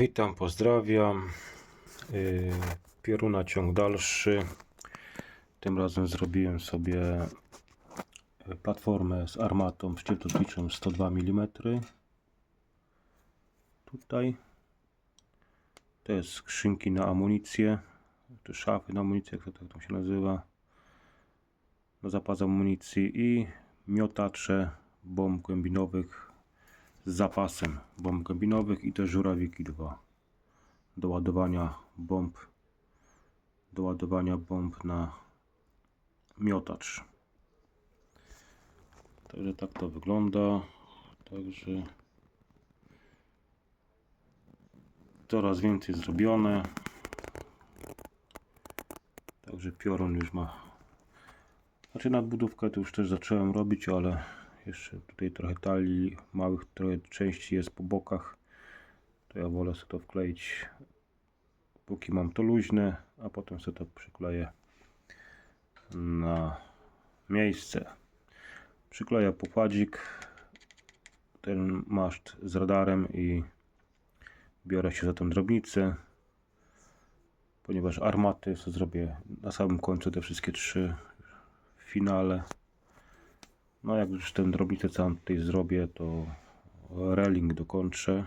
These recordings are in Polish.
Witam, pozdrawiam. Yy, Pioruna ciąg dalszy. Tym razem zrobiłem sobie platformę z armatą szczytotniczą 102 mm. Tutaj to jest skrzynki na amunicję, czy szafy na amunicję, jak to tak to się nazywa. Na zapas amunicji i miotacze bomb głębinowych z zapasem bomb głębinowych i też żurawiki 2 do ładowania bomb do ładowania bomb na miotacz. Także tak to wygląda. Także coraz więcej zrobione. Także piorun już ma znaczy nadbudówkę to już też zacząłem robić ale jeszcze tutaj trochę talii małych trochę części jest po bokach. To ja wolę sobie to wkleić. Póki mam to luźne a potem sobie to przykleję na miejsce. Przykleję pokładzik ten maszt z radarem i biorę się za tą drobnicę ponieważ armaty sobie zrobię na samym końcu te wszystkie trzy w finale no jak już tę drobnicę całą tutaj zrobię, to reling dokończę.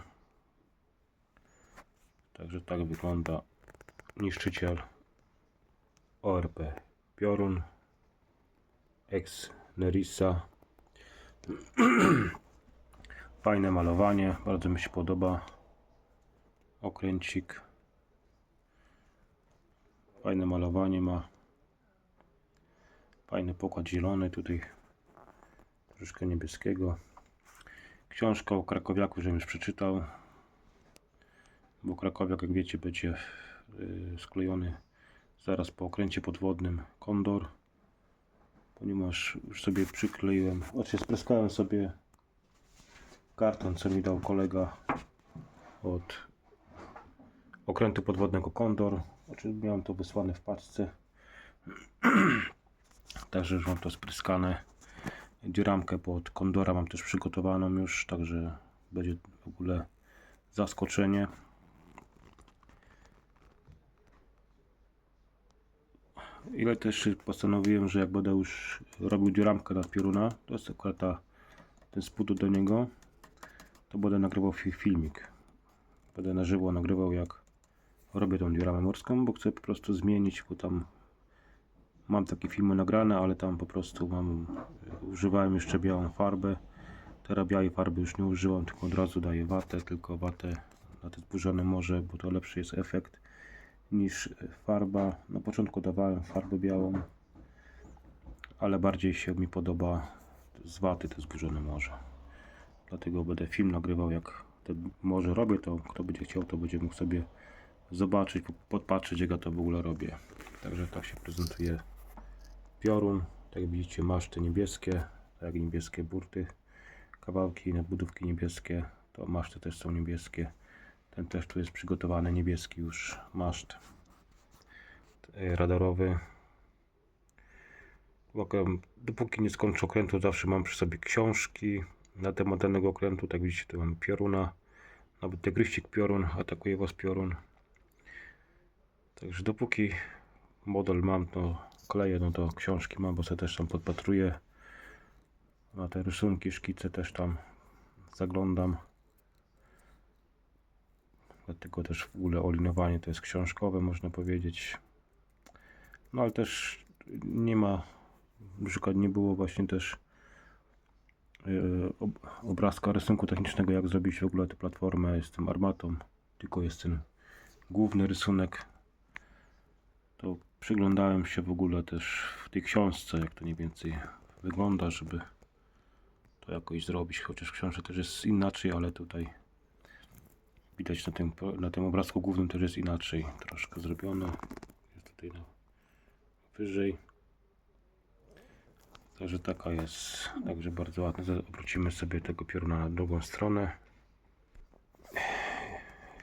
Także tak wygląda niszczyciel ORP Piorun ex Nerissa. Fajne malowanie, bardzo mi się podoba. Okręcik. Fajne malowanie ma. Fajny pokład zielony tutaj troszkę niebieskiego. Książka o Krakowiaku, żebym już przeczytał. Bo Krakowiak, jak wiecie, będzie yy, sklejony zaraz po okręcie podwodnym Kondor. Ponieważ już sobie przykleiłem, znaczy spreskałem sobie karton, co mi dał kolega od okrętu podwodnego Kondor. Znaczy miałem to wysłane w paczce. Także już mam to spryskane dziuramkę pod kondora mam też przygotowaną już, także będzie w ogóle zaskoczenie. Ile też postanowiłem, że jak będę już robił dziuramkę na pioruna, to jest akurat ta, ten spód do niego, to będę nagrywał fi- filmik. Będę na żywo nagrywał jak robię tą dziuramę morską, bo chcę po prostu zmienić, bo tam Mam takie filmy nagrane, ale tam po prostu mam, używałem jeszcze białą farbę. Teraz białej farby już nie używam, tylko od razu daję watę, tylko watę na te zburzone morze, bo to lepszy jest efekt niż farba. Na początku dawałem farbę białą, ale bardziej się mi podoba z waty te zburzone morze. Dlatego będę film nagrywał jak te morze robię, to kto będzie chciał, to będzie mógł sobie zobaczyć, podpatrzeć jak ja to w ogóle robię. Także tak się prezentuje piorun. Tak jak widzicie maszty niebieskie, tak niebieskie burty, kawałki nadbudówki niebieskie, to maszty też są niebieskie. Ten też tu jest przygotowany niebieski już maszt e, radarowy. Dopóki nie skończę okrętu, zawsze mam przy sobie książki na temat danego okrętu. Tak widzicie, tu mamy pioruna. Nawet tygryścik piorun, atakuje was piorun. Także dopóki model mam, to kleję, no to książki mam, bo sobie też tam podpatruję. Na te rysunki, szkice też tam zaglądam. Dlatego też w ogóle olinowanie to jest książkowe, można powiedzieć. No ale też nie ma, na przykład nie było właśnie też ob- obrazka rysunku technicznego, jak zrobić w ogóle tę platformę z tym armatą. Tylko jest ten główny rysunek to przyglądałem się w ogóle też w tej książce, jak to mniej więcej wygląda, żeby to jakoś zrobić, chociaż w książce też jest inaczej, ale tutaj widać na tym, na tym obrazku głównym też jest inaczej troszkę zrobione. Jest tutaj na, wyżej. Także taka jest, także bardzo ładne. Zaraz Obrócimy sobie tego pioruna na drugą stronę.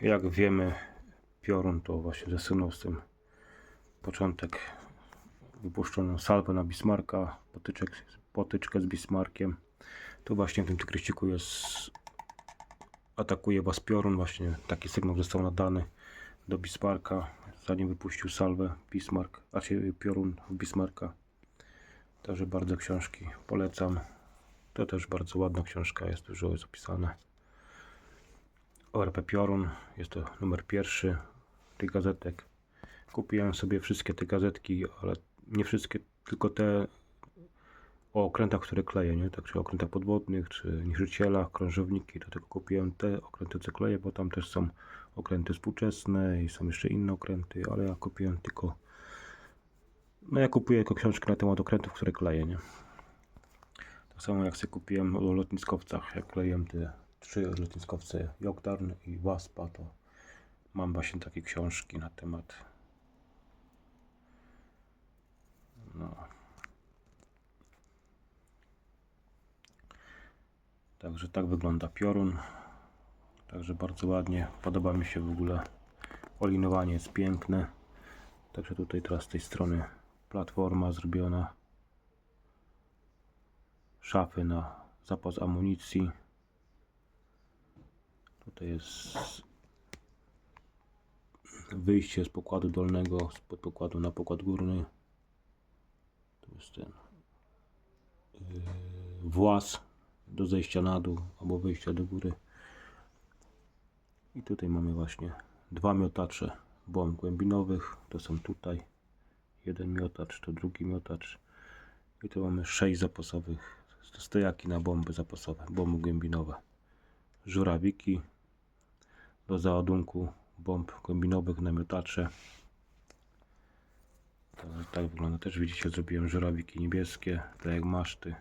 Jak wiemy, piorun to właśnie zesunął z tym początek wypuszczoną salwę na Bismarcka, potyczek, potyczkę z Bismarckiem. Tu właśnie w tym tygryściku jest atakuje was piorun. Właśnie taki sygnał został nadany do Bismarcka, zanim wypuścił salwę Bismarck, a się piorun w Bismarcka. Także bardzo książki polecam. To też bardzo ładna książka, jest dużo jest opisane. ORP Piorun, jest to numer pierwszy tych gazetek. Kupiłem sobie wszystkie te gazetki, ale nie wszystkie, tylko te o okrętach, które kleję, nie? Także okrętach podwodnych, czy niszczycielach, krążowniki, to tylko kupiłem te okręty, co kleję, bo tam też są okręty współczesne i są jeszcze inne okręty, ale ja kupiłem tylko no ja kupuję tylko książki na temat okrętów, które kleję, nie? Tak samo jak sobie kupiłem o lotniskowcach, jak kleję te trzy lotniskowce Jokdarn i Waspa, to mam właśnie takie książki na temat no. Także tak wygląda piorun. Także bardzo ładnie. Podoba mi się w ogóle. Olinowanie jest piękne. Także tutaj teraz z tej strony platforma zrobiona. Szafy na zapas amunicji. Tutaj jest wyjście z pokładu dolnego, z pokładu na pokład górny. Jest ten włas do zejścia na dół albo wejścia do góry. I tutaj mamy właśnie dwa miotacze bomb głębinowych. To są tutaj. Jeden miotacz, to drugi miotacz. I tu mamy sześć zapasowych stojaki na bomby zapasowe, bomby głębinowe. Żurawiki do załadunku bomb głębinowych na miotacze. To, tak wygląda. Też widzicie, zrobiłem żurawiki niebieskie, tak jak maszty.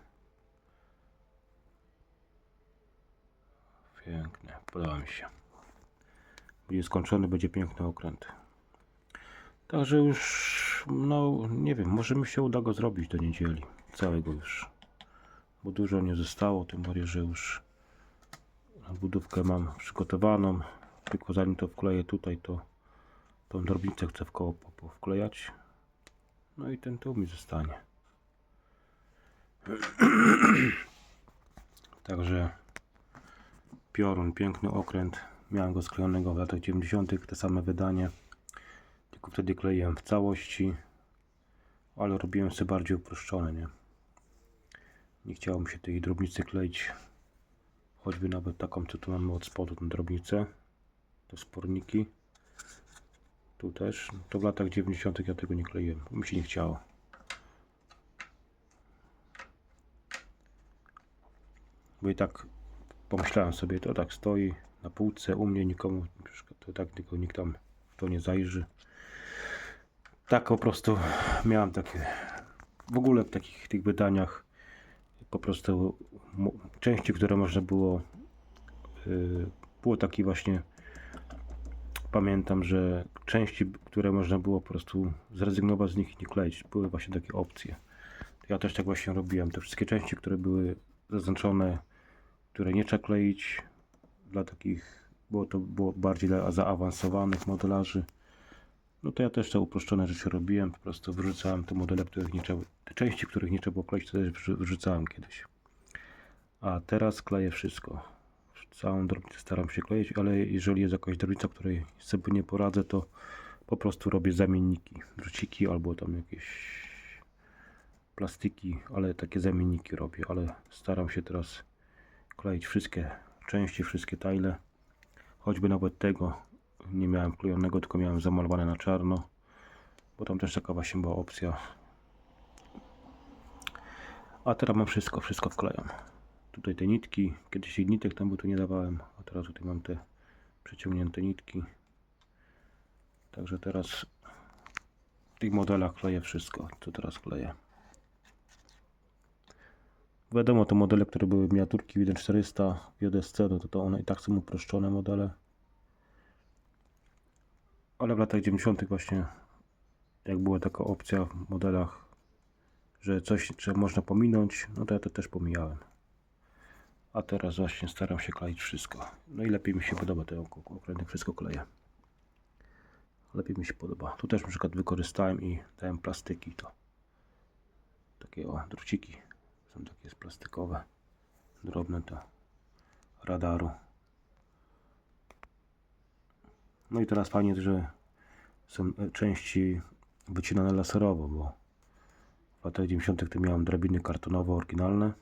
Pięknie, podoba mi się. Będzie skończony, będzie piękny okręt. Także już, no nie wiem, może mi się uda go zrobić do niedzieli. Całego już. Bo dużo nie zostało, tym bardziej, że już budówkę mam przygotowaną. Tylko zanim to wkleję tutaj, to tą drobnicę chcę w koło po- po- wklejać. No i ten tu mi zostanie. Także Piorun, piękny okręt. Miałem go sklejonego w latach 90. te same wydanie. Tylko wtedy kleiłem w całości, ale robiłem sobie bardziej uproszczone, nie? Nie chciało mi się tej drobnicy kleić. Choćby nawet taką, co tu mamy od spodu, tę drobnicę. To sporniki. Tu też. To w latach 90. ja tego nie kleiłem, bo mi się nie chciało. Bo i tak pomyślałem sobie, to tak stoi na półce u mnie, nikomu, to tak tylko nikt tam w to nie zajrzy. Tak po prostu miałem takie, w ogóle w takich tych wydaniach po prostu części, które można było, yy, było taki właśnie, pamiętam, że części, które można było po prostu zrezygnować z nich i nie kleić, były właśnie takie opcje. Ja też tak właśnie robiłem. Te wszystkie części, które były zaznaczone, które nie trzeba kleić, dla takich, było to było bardziej dla zaawansowanych modelarzy. No to ja też te uproszczone rzeczy robiłem, po prostu wyrzucałem te modele, których nie trzeba, te części, których nie trzeba było kleić, to też wyrzucałem kiedyś. A teraz kleję wszystko. Całą drobnicę staram się kleić, ale jeżeli jest jakaś drobnica, której sobie nie poradzę, to po prostu robię zamienniki, druciki albo tam jakieś plastiki, ale takie zamienniki robię, ale staram się teraz kleić wszystkie części, wszystkie tajle. Choćby nawet tego nie miałem klejonego, tylko miałem zamalowane na czarno, bo tam też taka właśnie była opcja. A teraz mam wszystko, wszystko wklejam. Tutaj te nitki, kiedyś tych nitek tam by tu nie dawałem, a teraz tutaj mam te przeciągnięte nitki. Także teraz w tych modelach kleję wszystko, co teraz kleję. Wiadomo, to modele, które były miniaturki 1400 w JSC, no to, to one i tak są uproszczone modele. Ale w latach 90. właśnie, jak była taka opcja w modelach, że coś trzeba można pominąć, no to ja to też pomijałem. A teraz właśnie staram się kleić wszystko. No i lepiej mi się podoba te ok- okręty, wszystko kleję. Lepiej mi się podoba. Tu też na przykład wykorzystałem i dałem plastyki to. Takie o, druciki. Są takie jest plastikowe. Drobne to radaru. No i teraz fajnie, że są e, części wycinane laserowo, bo w latach 90. to miałem drabiny kartonowe oryginalne,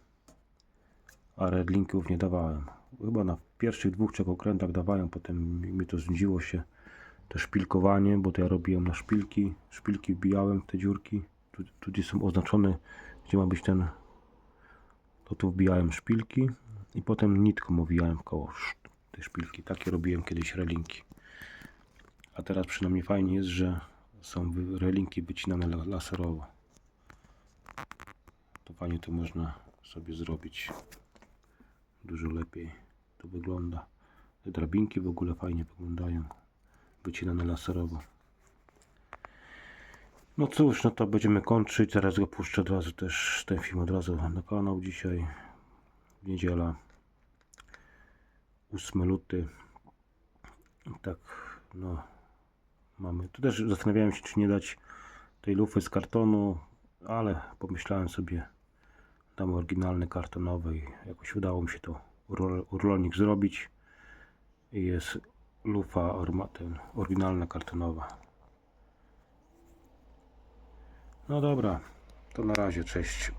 a redlinków nie dawałem. Chyba na pierwszych dwóch, trzech okrętach dawałem, potem mi to znudziło się to szpilkowanie, bo to ja robiłem na szpilki, szpilki wbijałem w te dziurki, tu, tu gdzie są oznaczone, gdzie ma być ten, to tu wbijałem szpilki i potem nitką owijałem koło te szpilki. Takie robiłem kiedyś relinki. A teraz przynajmniej fajnie jest, że są relinki wycinane la- laserowo. To fajnie to można sobie zrobić. Dużo lepiej to wygląda. Te drabinki w ogóle fajnie wyglądają. Wycinane laserowo. No cóż, no to będziemy kończyć. Teraz go puszczę od razu też ten film od razu na kanał dzisiaj. Niedziela. 8 luty. Tak, no mamy. Tu też zastanawiałem się, czy nie dać tej lufy z kartonu, ale pomyślałem sobie, dam oryginalny kartonowy jakoś udało mi się to urolnik zrobić. I jest lufa ten, oryginalna kartonowa. No dobra, to na razie, cześć.